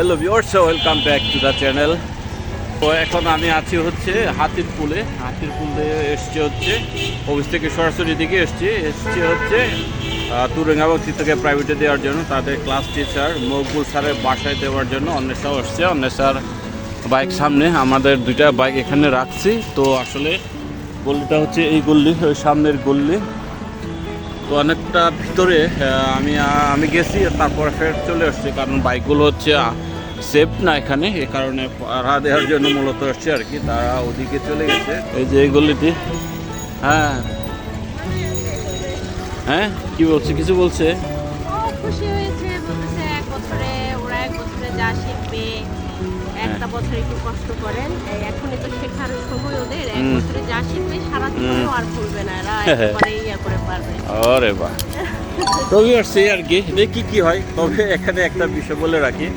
Hello viewers welcome back to the channel তো এখন আমি আছি হচ্ছে হাতির পুলে হাতির পুলে এসছে হচ্ছে অফিস থেকে সরাসরি দিকে এসছি। এসছে হচ্ছে তুরেঙ্গা চিত্তকে প্রাইভেটে দেওয়ার জন্য, তাদের ক্লাস টিচার মকবুল স্যারের বাসায় দেওয়ার জন্য অন্বেষাও এসছে অন্বেষার বাইক সামনে, আমাদের দুইটা বাইক এখানে রাখছি। তো আসলে গল্লিটা হচ্ছে এই গল্লি ওই সামনের গল্লি তো অনেকটা ভিতরে আমি আমি গেছি, তারপরে ফের চলে এসছি কারণ বাইকগুলো হচ্ছে সেফ না এখানে? এ কারণে ভাড়া দেওয়ার জন্য মূলত এসছে আর কি তারা ওদিকে চলে গেছে। এই যে এই গলিটি। হ্যাঁ। হ্যাঁ? কি বলছে? কিছু বলছে? খুশি হয়েছে বলতেছে এক বছরে ওরা এক বছরে যা শিখবে একটা বছর একটু কষ্ট করেন। এখনই তো শেখার সময় ওদের এক হুম। বছরে যা শিখবে সারা জীবনেও আর ভুলবে না এরা একবারে ইয়া করে পারবে। আরে বাহ। তবে আসছে আর কি। দেখি কি হয়। তবে এখানে একটা বিষয় বলে রাখি।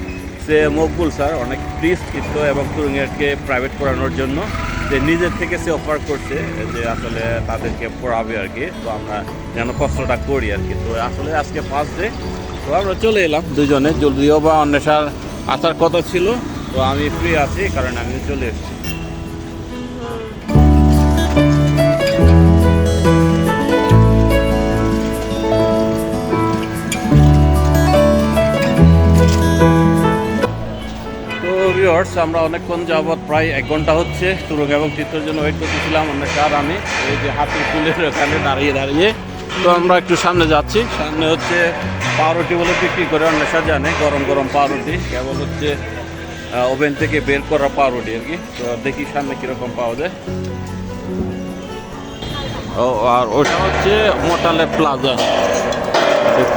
সে মকবুল স্যার, অনেক পরিস্থিত এবং তরুণীদেরকে প্রাইভেট পড়ানোর জন্য যে নিজের থেকে সে অফার করছে যে আসলে তাদেরকে পড়াবে আর কি। তো আমরা যেন কষ্টটা করি আর কি। তো আসলে আজকে ফার্স্ট ডে তো আমরা চলে এলাম দুজনে। জলদিও বা অন্বেষার আসার কথা ছিল। তো আমি ফ্রি আছি, কারণ আমি চলে এসেছি। তো ভিউয়ার্স আমরা অনেকক্ষণ যাবৎ প্রায় এক ঘণ্টা হচ্ছে তুরক এবং চিত্রের জন্য ওয়েট করতেছিলাম অনেক আর আমি? এই যে হাতির পুলের ওখানে দাঁড়িয়ে দাঁড়িয়ে। তো আমরা একটু সামনে যাচ্ছি, সামনে হচ্ছে পাউরুটি বলে বিক্রি করে অন্বেষা জানে গরম গরম পাউরুটি, কেবল হচ্ছে ওভেন থেকে বের করা পাউরুটি আর কি। তো দেখি সামনে কীরকম পাওয়া যায়। ও, আর ওটা হচ্ছে মোটালে প্লাজা।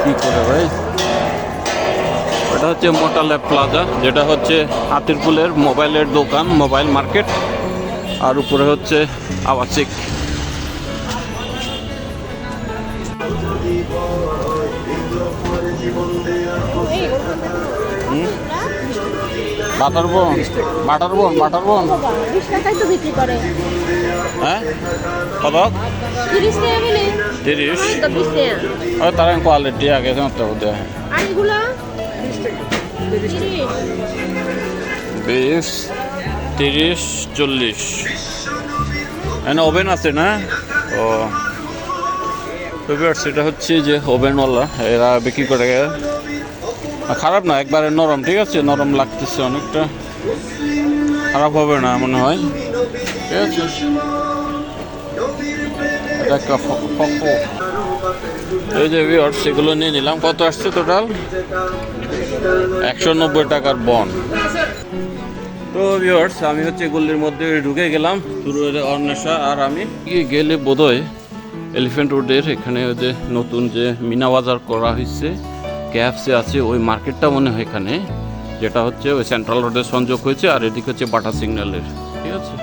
কি করে ভাই? এটা হচ্ছে মোটালে প্লাজা যেটা হচ্ছে হাতিরপুলের মোবাইলের দোকান মোবাইল মার্কেট। আর উপরে হচ্ছে আবাসিক। বাটার বোন বাটার বোন বাটার বোন। হ্যাঁ? কত? তিরিশ তার কোয়ালিটি আগে তো বোধ বিশ। তিরিশ চল্লিশ। এখানে ওভেন আছে না? ও। viewers, এটা হচ্ছে যে ওভেনওয়ালা এরা বিক্রি করে খারাপ না একবারে নরম ঠিক আছে? নরম লাগতেছে অনেকটা। খারাপ হবে না মনে হয়। ঠিক আছে? এটা একটা এই যে ভিওর্স এগুলো নিয়ে নিলাম। কত আসছে টোটাল একশো নব্বই টাকার বন তো ভিউয়ার্স আমি হচ্ছে গল্লির মধ্যে ঢুকে গেলাম। শুরু অন্বেষা আর আমি। গেলে বোধহয় এলিফ্যান্ট রোডের এখানে ওই যে নতুন যে মিনা বাজার করা হয়েছে ক্যাফসে আছে, ওই মার্কেটটা মনে হয় এখানে, যেটা হচ্ছে ওই সেন্ট্রাল রোডের সংযোগ হয়েছে, আর এদিকে হচ্ছে বাটা সিগন্যালের ঠিক আছে?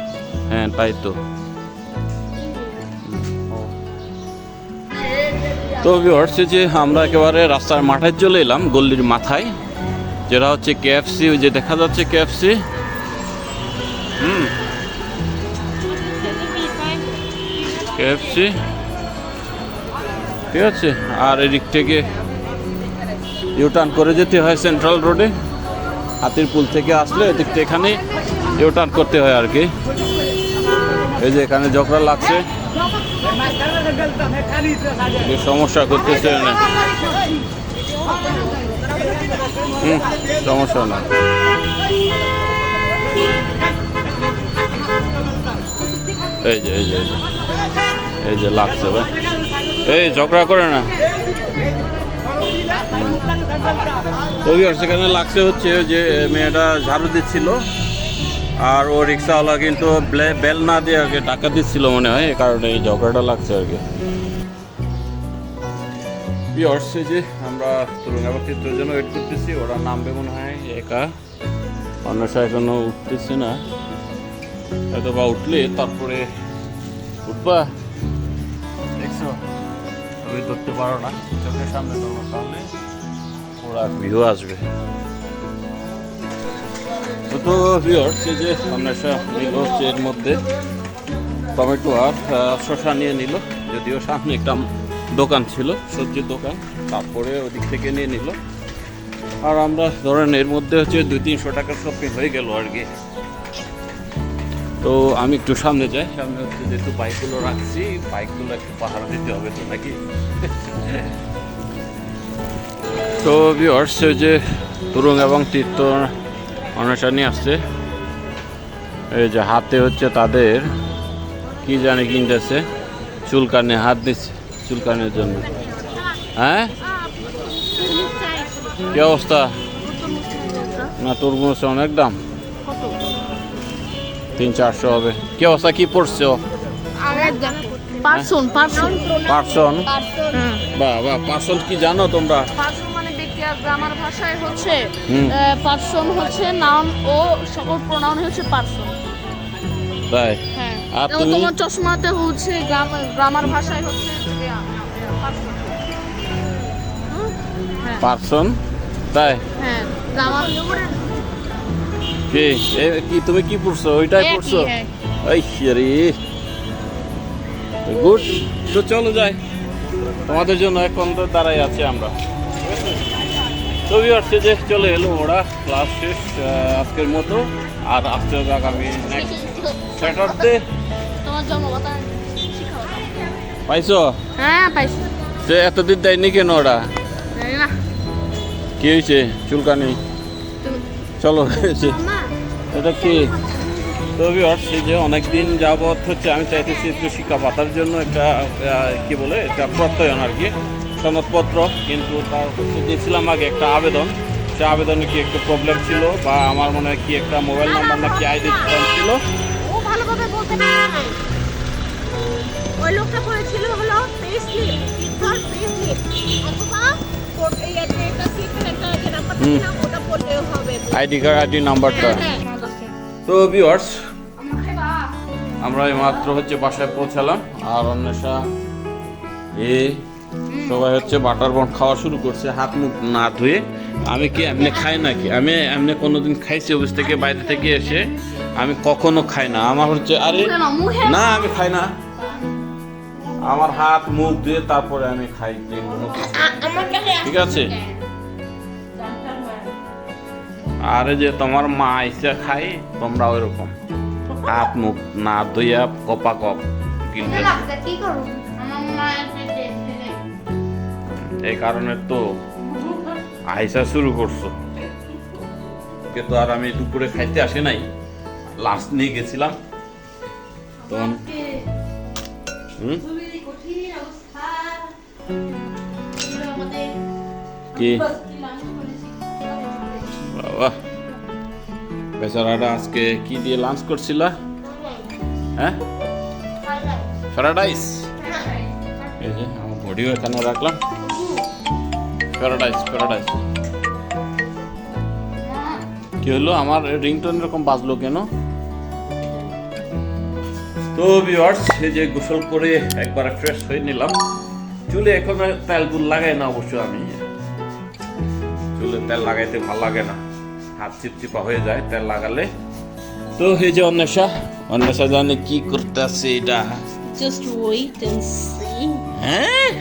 হ্যাঁ তাই তো। তো ভিউয়ার্স যে আমরা একেবারে রাস্তার মাথায় চলে এলাম গল্লির মাথায়। যেটা হচ্ছে কেএফসি ওই যে দেখা যাচ্ছে কেএফসি হুম। কেএফসি ঠিক আছে, আর এদিক থেকে ইউটার্ন করে যেতে হয় সেন্ট্রাল রোডে হাতির পুল থেকে আসলে এদিক থেকে এখানে ইউটার্ন করতে হয় আর কি। এই যে এখানে ঝগড়া লাগছে। যে সমস্যা করতেছে না। হুম, সমস্যা না। এই যে এই যে এই যে। এই যে লাগছে ভাই। এই, ঝগড়া করে না। সেখানে লাগছে হচ্ছে যে, মেয়েটা ঝাড়ু দিচ্ছিল। আর ও রিক্সাওয়ালা কিন্তু বেল না দিয়ে আগে টাকা দিচ্ছিল মনে হয়, এই কারণে এই ঝগড়াটা লাগছে আর কি। পিওর্স যে আমরা তুরঙ্গাবাতির জন্য ওয়েট করতেছি, ওরা নামবে মনে হয় একা। অন্যসা এখনও উঠতেছে না। হয়তো বা উঠলে তারপরে উঠবা। দেখছ? তুমি ধরতে পারো না। চোখের সামনে ধরো তাহলে ওরা ভিউ আসবে। তো ভিওর্স এই যে অন্বেষা নিল হচ্ছে এর মধ্যে টমেটো আর শসা নিয়ে নিল। যদিও সামনে একটা দোকান ছিল সবজির দোকান। তারপরে ওদিক থেকে নিয়ে নিল। আর আমরা ধরেন এর মধ্যে হচ্ছে দুই তিনশো টাকার শপিং হয়ে গেল আর কি। তো আমি একটু সামনে যাই। সামনে হচ্ছে যেহেতু বাইকগুলো রাখছি বাইকগুলো একটু পাহারা দিতে হবে তো নাকি? তো ভিওর্স যে তুরুং এবং তীর্থ অনুষ্ঠানে আসছে। এই যে হাতে হচ্ছে তাদের কি জানি কিনতেছে চুলকানে হাত দিচ্ছে চুলকানের জন্য। হ্যাঁ? কি অবস্থা? না তরমুজ অনেক দাম। তিন চারশো হবে। কি অবস্থা? কি পড়ছো পার্সন পার্সন। পার্সন? বা বা পার্সন কি জানো তোমরা পার্সন মানে ব্যক্তি আর গ্রামার ভাষায় হচ্ছে। পার্সন হচ্ছে নাম ও সকল প্রোনাউন হচ্ছে পার্সন। তাই? হ্যাঁ? তোমার চশমাতে হচ্ছে গ্রামার ভাষায় হচ্ছে পার্সন। তাই? হ্যাঁ গ্রামার। কি? এ কি তুমি কি পড়ছো? ওইটাই পড়ছো? হ্যাঁ। এই রে গুড। তো চলো যাই। তোমাদের জন্য এখন তো দাঁড়াই আছি আমরা। ছবি আসছে যে চলে এলো ওরা ক্লাস শেষ আজকের মতো। আর আসতে হবে আগামী নেক্সট স্যাটারডে পাইছো? হ্যাঁ পাইছি। যে এতদিন দেয়নি কেন ওরা? কি হয়েছে? চুলকানি? চলো এটা কি? তবে আসছে যে অনেকদিন যাবৎ হচ্ছে আমি চাইতেছি একটু শিক্ষা পাতার জন্য একটা কি বলে একটা প্রত্যয়ন আর কি। সনদপত্র কিন্তু তার দিয়েছিলাম আগে একটা আবেদন সে আবেদনে কি একটু প্রবলেম ছিল বা আমার মনে হয় কি একটা মোবাইল নাম্বার না কি আইডি ছিল? ও ভালোভাবে বলতে পারে ওই লোকটা করেছিল হলো পেস্লিপ সিদ্ধর পেস্লিপ অথবা কোড- একটা একটা যে নাম্বার না ওটা বললেও হবে। আইডি কার্ড আইডি নাম্বারটা তো ভিউয়ার্স আমরা এই মাত্র হচ্ছে বাসায় পৌঁছালাম। আর অন্বেষা এ সবাই হচ্ছে বাটার বন খাওয়া শুরু করছে হাত মুখ না ধুয়ে। আমি কি এমনি খাই নাকি? আমি এমনি কোনোদিন খাইছি অফিস থেকে বাইরে থেকে এসে। আমি কখনো খাই না। আমার হচ্ছে আরে না আমি খাই না। আমার হাত মুখ ধুয়ে তারপরে আমি খাই ঠিক আছে? আরে যে তোমার মা আইসা খাই তোমরা ওইরকম। হাত মুখ না ধুইয়া কপা কপ। গিলতে কি করব আমার ছেলে এই কারণে তো আইসা শুরু করছ। কিন্তু আর আমি দুপুরে খাইতে আসি নাই। লাস্ট নিয়ে গেছিলাম। তখন হুম? কি? বাবা বেচারাটা আজকে কি দিয়ে লাঞ্চ করছিলা? হ্যাঁ? প্যারাডাইস এই যে আমার ঘড়িও এখানে রাখলাম। প্যারাডাইস প্যারাডাইস কি হলো? আমার রিংটোন এরকম বাজলো কেন? তো ভিউয়ার্স এই যে গোসল করে একবার ফ্রেশ হয়ে নিলাম। চুলে এখন আর তেল তুল লাগাই না অবশ্য আমি। চুলে তেল লাগাইতে ভালো লাগে না। হাত চিপচিপা হয়ে যায় তেল লাগালে। তো এই যে অন্বেষা অন্বেষা জানে কি করতেছে এটা। Just wait and see. Huh?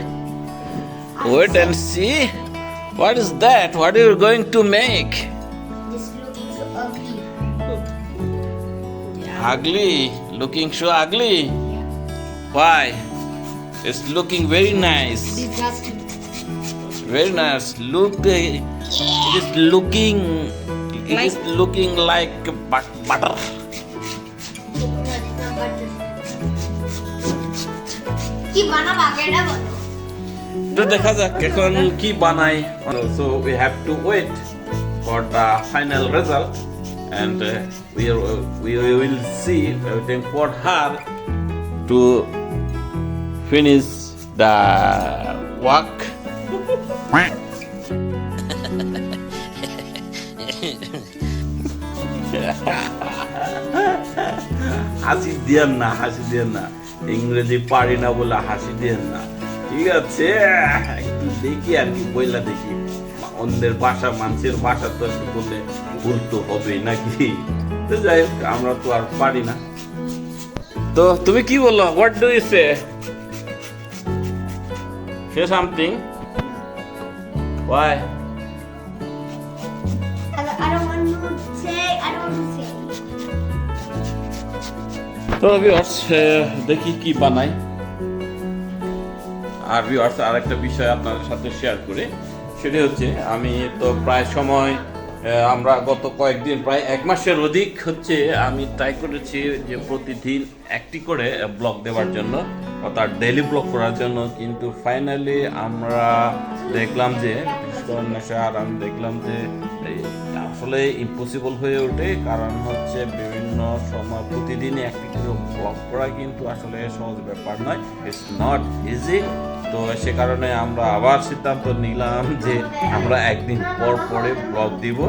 Wait and see. What is that? What are you going to make? This looking so ugly. Ugly. Looking so ugly. Why? It's looking very nice. Disgusting. Very nice. Look, uh, it is looking. It is looking like but- butter. কি বানাবা এটা বলো তো দেখা যাক এখন কি বানাই? So we have to wait for the final result and uh, we, are, we will see waiting for her to finish the work. হাসি দিয়েন না হাসি দিয়েন না। ইংরেজি পারি না বলে হাসি দিয়েন না। ঠিক আছে। একটু দেখি আর কি বইলা দেখি। অন্যের বাসা মানুষের বাসা তো একটু বললে ভুল তো হবেই নাকি? তো যাই হোক আমরা তো আর পারি না। তো তুমি কি বলল? What do you say something Why? তো দেখি কি বানায়। আর ভিউয়ার্স আর একটা বিষয় আপনাদের সাথে শেয়ার করে। সেটা হচ্ছে আমি তো প্রায় সময় আমরা গত কয়েকদিন প্রায় এক মাসের অধিক হচ্ছে আমি ট্রাই করেছি যে প্রতিদিন একটি করে ব্লগ দেওয়ার জন্য অর্থাৎ ডেইলি ব্লগ করার জন্য। কিন্তু ফাইনালি আমরা দেখলাম যে আর আমি দেখলাম যে আসলে ইম্পসিবল হয়ে ওঠে। কারণ হচ্ছে বিভিন্ন সময় প্রতিদিনই একটি করে ব্লগ করা কিন্তু আসলে সহজ ব্যাপার নয়। ইটস নট ইজি তো সে কারণে আমরা আবার সিদ্ধান্ত নিলাম যে আমরা একদিন পর পরে ব্লগ দিব।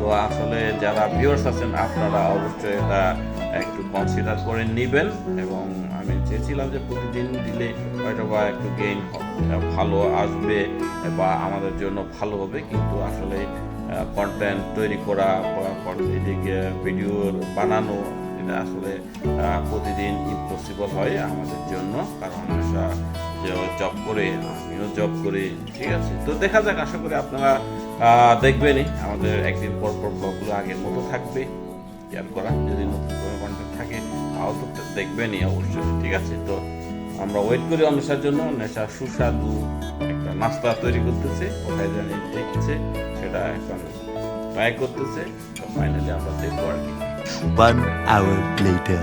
তো আসলে যারা ভিউয়ার্স আছেন, আপনারা অবশ্যই এটা একটু কনসিডার করে নেবেন। এবং আমি চেয়েছিলাম যে প্রতিদিন দিলে হয়তো বা একটু গেইন ভালো আসবে বা আমাদের জন্য ভালো হবে। কিন্তু আসলে কন্টেন্ট তৈরি করা বা ভিডিও বানানো, এটা আসলে প্রতিদিন ইম্পসিবল হয় আমাদের জন্য। কারণ জব করে, আমিও জব করি, ঠিক আছে? তো দেখা যাক, আশা করি আপনারা দেখবেনই আমাদের একদিন পর পর ব্লগগুলো আগের মতো থাকবে কেয়ার করা। যদি নতুন কোনো কন্টেন্ট থাকে, তাও তো দেখবেনই অবশ্যই, ঠিক আছে? তো আমরা ওয়েট করি অন্বেষার জন্য। নেশা সুস্বাদু নাস্তা তৈরি করতেছে কোথায় জানি দেখছে সেটা এখন ট্রাই করতেছে তো ফাইনালি আমরা দেখব আর কি One hour later.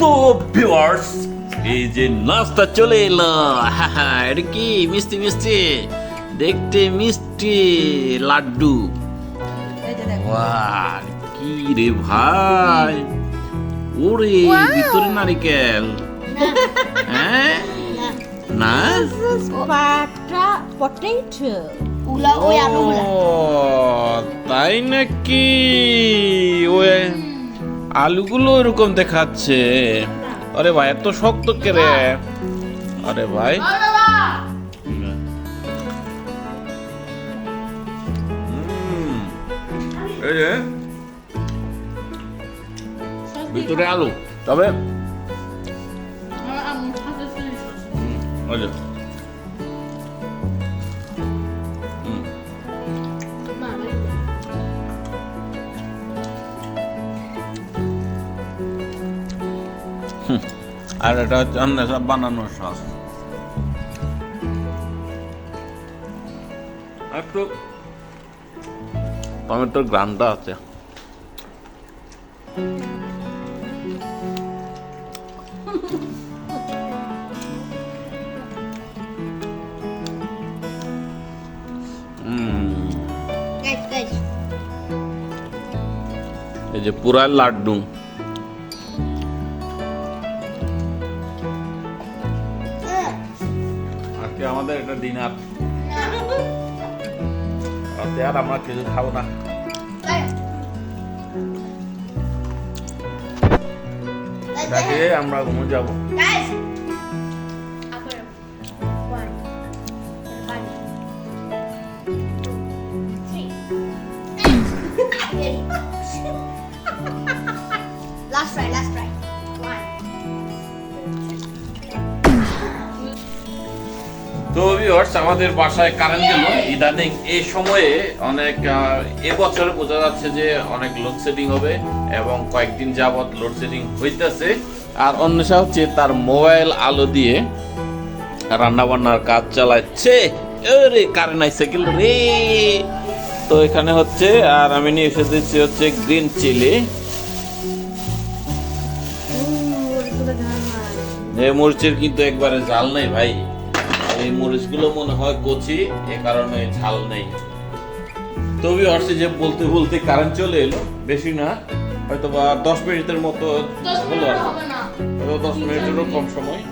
তো ভিউয়ার্স এই যে নাস্তা চলে এলো হাহা, এটা কি? মিষ্টি মিষ্টি? দেখতে মিষ্টি লাড্ডু। কি রে ভাই? ওরে ভিতরে নারিকেল। হ্যাঁ? না? Pata potato. উলা ওই আলু ও, তাই নাকি? ওই আলুগুলো এরকম দেখাচ্ছে। আরে ভাই এত শক্ত কে রে? আরে ভাই। হুম, এই যে ভিতরে আলু। তবে ওই যে হুম আর এটা হচ্ছে অন্য সব বানানোর সস। একটু টমেটোর গ্রামটা আছে। এই যে পুরা লাড্ডু। আজকে আমাদের এটা ডিনার রাতে আর আমরা কিছু খাব না। এটা আমরা ঘুমো যাব। ভিউয়ার্স আমাদের বাসায় কারেন্ট গেল। ইদানিং এই সময়ে অনেক এবছর বোঝা যাচ্ছে যে অনেক লোডশেডিং হবে এবং কয়েকদিন যাবৎ লোডশেডিং হইতেছে। আর অন্যসা হচ্ছে তার মোবাইল আলো দিয়ে রান্না বান্নার কাজ চালাচ্ছে। রে কারেন্ট আইসে গেল রে। তো এখানে হচ্ছে আর আমি নিয়ে এসেছি হচ্ছে গ্রিন চিলি এই মরিচের কিন্তু একবারে জাল নেই ভাই। এই মরিচগুলো মনে হয় কচি এ কারণে ঝাল নেই। তবে হচ্ছে যে বলতে বলতে কারেন্ট চলে এলো বেশি না হয়তো বা দশ মিনিটের মতো হলো আর হয়তো দশ মিনিটেরও কম সময়।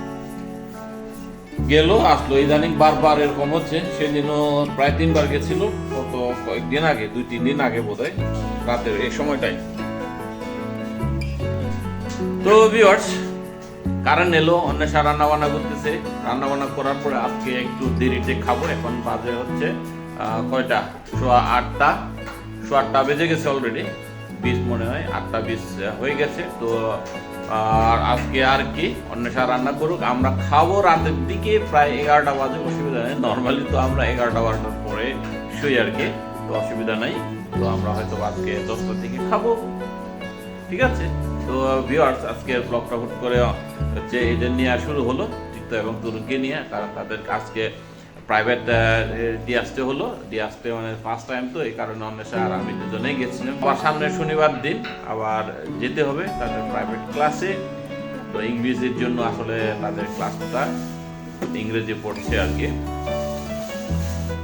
গেল আসলো ইদানিং বারবার এরকম হচ্ছে সেদিনও প্রায় তিনবার গেছিল কত কয়েকদিন আগে দুই তিন দিন আগে বোধ হয় রাতের এই সময়টাই। তো ভিউয়ার্স কারেন্ট এলো অন্বেষা রান্না বান্না করতেছে। রান্না বান্না করার পরে আজকে একটু দেরিতে খাব, এখন বাজে হচ্ছে কয়টা? সোয়া আটটা। সোয়া আটটা বেজে গেছে অলরেডি বিশ মনে হয়, আটটা বিশ হয়ে গেছে। তো আর আজকে আর কি? অন্বেষা রান্না করুক, আমরা খাব রাতের দিকে, প্রায় এগারোটা বাজে, অসুবিধা নেই। নর্মালি তো আমরা এগারোটা বারোটার পরে শুই আর কি, তো অসুবিধা নাই। তো আমরা হয়তো আজকে দশটার দিকে খাব। ঠিক আছে? তো ভিউয়ার্স আজকের ব্লগটা হুট করে হচ্ছে এদের নিয়ে শুরু হলো চিত্ত এবং তরুণকে নিয়ে, কারণ তাদের আজকে প্রাইভেট দিয়ে আসতে হলো, দিয়ে আসতে মানে ফার্স্ট টাইম তো, এই কারণে অন্বেষা আর আমি দুজনেই গেছিলাম। আবার সামনে শনিবার দিন, আবার যেতে হবে তাদের প্রাইভেট ক্লাসে তো ইংরেজির জন্য আসলে তাদের ক্লাসটা ইংরেজি পড়ছে আর কি।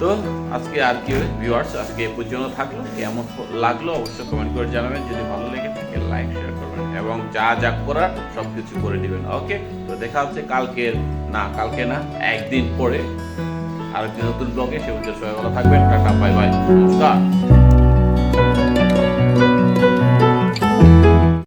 তো, আজকে আর কি ভিউয়ার্স আজকে এ পর্যন্ত থাকল। কেমন লাগল অবশ্যই কমেন্ট করে জানাবেন, যদি ভালো লেগে থাকে। লাইক শেয়ার করবেন এবং যা যা করার সব কিছু করে দিবেন ওকে তো দেখা হচ্ছে কালকের, না, কালকে না, একদিন পরে আর আরেকটি নতুন ব্লগে সে পর্যন্ত সবাই ভালো থাকবেন, টাটা বাই বাই নমস্কার।